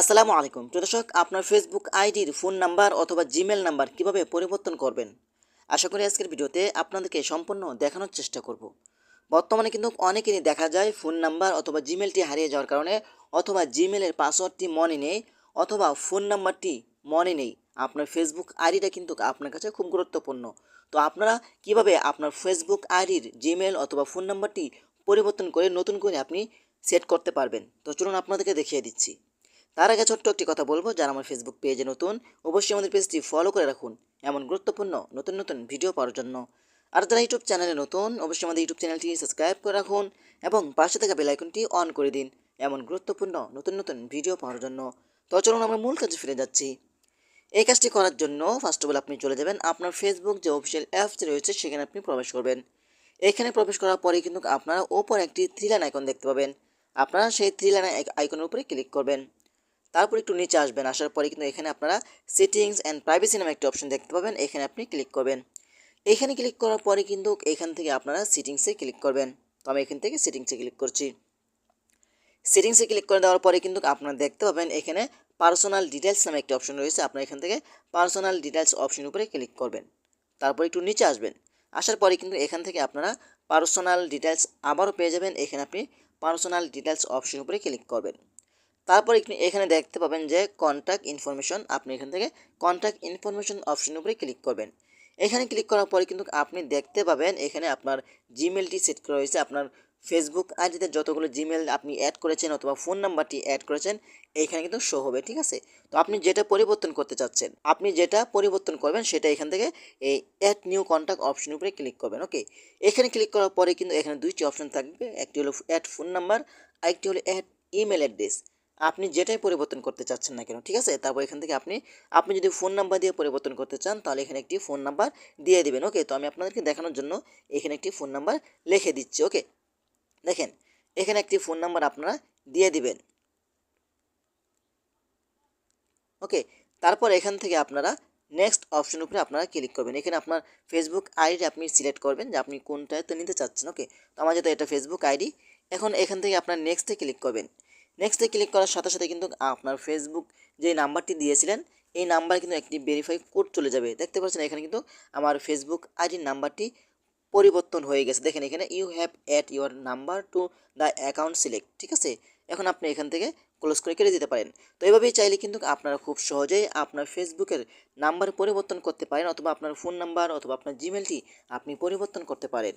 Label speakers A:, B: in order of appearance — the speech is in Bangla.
A: আসসালামু আলাইকুম। দর্শক, আপনার ফেসবুক আইডির ফোন নাম্বার অথবা জিমেল নাম্বার কীভাবে পরিবর্তন করবেন? আশা করি আজকের ভিডিওতে আপনাদেরকে সম্পূর্ণ দেখানোর চেষ্টা করব। বর্তমানে কিন্তু অনেকেরই দেখা যায় ফোন নাম্বার অথবা জিমেলটি হারিয়ে যাওয়ার কারণে অথবা জিমেলের পাসওয়ার্ডটি মনে নেই অথবা ফোন নাম্বারটি মনে নেই। আপনার ফেসবুক আইডিটা কিন্তু আপনার কাছে খুব গুরুত্বপূর্ণ। তো আপনারা কীভাবে আপনার ফেসবুক আইডির জিমেল অথবা ফোন নাম্বারটি পরিবর্তন করে নতুন করে আপনি সেট করতে পারবেন? তো চলুন আপনাদেরকে দেখিয়ে দিচ্ছি। তার আগে ছোট্ট একটি কথা বলব, যারা আমার ফেসবুক পেজে নতুন, অবশ্যই আমাদের পেজটি ফলো করে রাখুন। এমন গুরুত্বপূর্ণ, নতুন নতুন ভিডিও পাওয়ার জন্য। আর যারা ইউটিউব চ্যানেলে নতুন, অবশ্যই আমাদের ইউটিউব চ্যানেলটি সাবস্ক্রাইব করে রাখুন এবং পাশে থাকা বেল আইকনটি অন করে দিন। এমন গুরুত্বপূর্ণ, নতুন নতুন ভিডিও পাওয়ার জন্য। তো চলুন আমরা মূল কাজে ফিরে যাচ্ছি। এই কাজটি করার জন্য ফার্স্ট অফ অল আপনি চলে যাবেন আপনার ফেসবুক যে অফিসিয়াল অ্যাপস রয়েছে, সেখানে আপনি প্রবেশ করবেন। এখানে প্রবেশ করার পরে কিন্তু আপনারা ওপর একটি থ্রি লাইন আইকন দেখতে পাবেন। আপনারা সেই থ্রি লাইন আইকনের উপরে ক্লিক করবেন। তারপর একটু নিচে আসবেন। আসার পরে কিন্তু এখানে আপনারা সেটিংস অ্যান্ড প্রাইভেসি নামে একটি অপশন দেখতে পাবেন। এখানে আপনি ক্লিক করবেন। এখানে ক্লিক করার পরে কিন্তু এখান থেকে আপনারা সেটিংসে ক্লিক করবেন। তো আমি এখান থেকে সেটিংসে ক্লিক করছি। সেটিংসে ক্লিক করে দেওয়ার পরে কিন্তু আপনারা দেখতে পাবেন এখানে পার্সোনাল ডিটেলস নামে একটি অপশন রয়েছে। আপনারা এখান থেকে পার্সোনাল ডিটেলস অপশন উপরে ক্লিক করবেন। তারপর একটু নিচে আসবেন। আসার পরে কিন্তু এখান থেকে আপনারা পার্সোনাল ডিটেলস আবারও পেয়ে যাবেন। এখানে আপনি পার্সোনাল ডিটেলস অপশন উপরে ক্লিক করবেন। তারপর এখানে দেখতে পাবেন যে কন্ট্যাক্ট ইনফরমেশন আপনি এখান থেকে কন্ট্যাক্ট ইনফরমেশন অপশন উপরে ক্লিক করবেন। এখানে ক্লিক করার পরে কিন্তু আপনি দেখতে পাবেন এখানে আপনার জিমেলটি সেট করা হয়েছে, আপনার ফেসবুক আইডিতে যতগুলো জিমেল আপনি অ্যাড করেছেন অথবা ফোন নাম্বারটি অ্যাড করেছেন এইখানে কিন্তু শো হবে, ঠিক আছে? তো আপনি যেটা পরিবর্তন করতে চাচ্ছেন, আপনি যেটা পরিবর্তন করবেন সেটা এখান থেকে এই অ্যাড নিউ কন্ট্যাক্ট অপশন উপরে ক্লিক করবেন ওকে এখানে ক্লিক করার পরে কিন্তু এখানে দুইটি অপশন থাকবে, একটি হলো অ্যাড ফোন নাম্বার আরেকটি হলো অ্যাড ইমেল অ্যাড্রেস আপনি যেটাই পরিবর্তন করতে চাচ্ছেন না কেন, ঠিক আছে? তারপর এখান থেকে আপনি আপনি যদি ফোন নাম্বার দিয়ে পরিবর্তন করতে চান, তাহলে এখানে একটি ফোন নাম্বার দিয়ে দিবেন ওকে তো আমি আপনাদেরকে দেখানোর জন্য এখানে একটি ফোন নাম্বার লিখে দিচ্ছি ওকে দেখেন, এখানে একটি ফোন নাম্বার আপনারা দিয়ে দিবেন। ওকে তারপর এখান থেকে আপনারা নেক্সট অপশন উপরে আপনারা ক্লিক করবেন। এখানে আপনার ফেসবুক আইডি আপনি সিলেক্ট করবেন যে আপনি কোনটাতে নিতে চাচ্ছেন ওকে তো আমার যেহেতু এটা ফেসবুক আইডি এখন এখান থেকে আপনার নেক্সটে ক্লিক করবেন। নেক্সটে ক্লিক করার সাথে সাথে কিন্তু আপনার ফেসবুক যে নাম্বারটি দিয়েছিলেন, এই নাম্বার কিন্তু একটি ভেরিফাই কোড চলে যাবে। দেখতে পাচ্ছেন এখানে কিন্তু আমার ফেসবুক আইডির নাম্বারটি পরিবর্তন হয়ে গেছে। দেখেন এখানে you have add your number to the account select ঠিক আছে? এখন আপনি এখান থেকে ক্লোজ করে কেটে দিতে পারেন। তো এভাবেই চাইলে কিন্তু আপনারা খুব সহজেই আপনার ফেসবুকের নাম্বার পরিবর্তন করতে পারেন, অথবা আপনার ফোন নাম্বার অথবা আপনার জিমেলটি আপনি পরিবর্তন করতে পারেন।